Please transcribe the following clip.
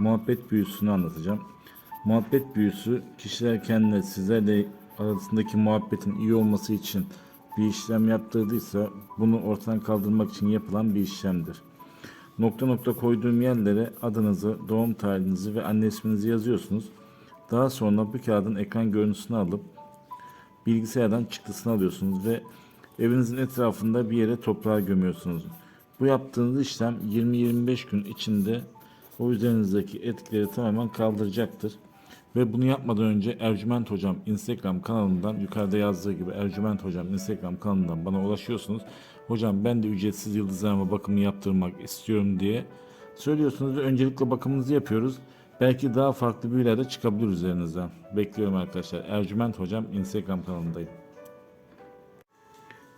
muhabbet büyüsünü anlatacağım. Muhabbet büyüsü kişiler kendine sizlerle arasındaki muhabbetin iyi olması için bir işlem yaptırdıysa bunu ortadan kaldırmak için yapılan bir işlemdir. Nokta nokta koyduğum yerlere adınızı, doğum tarihinizi ve anne isminizi yazıyorsunuz. Daha sonra bu kağıdın ekran görüntüsünü alıp bilgisayardan çıktısını alıyorsunuz ve evinizin etrafında bir yere toprağa gömüyorsunuz. Bu yaptığınız işlem 20-25 gün içinde o üzerinizdeki etkileri tamamen kaldıracaktır. Ve bunu yapmadan önce Ercüment Hocam Instagram kanalından yukarıda yazdığı gibi Ercüment Hocam Instagram kanalından bana ulaşıyorsunuz. Hocam ben de ücretsiz yıldızlarıma bakımı yaptırmak istiyorum diye söylüyorsunuz ve öncelikle bakımınızı yapıyoruz. Belki daha farklı büyüler de çıkabilir üzerinizden. Bekliyorum arkadaşlar. Ercüment Hocam Instagram kanalındayım.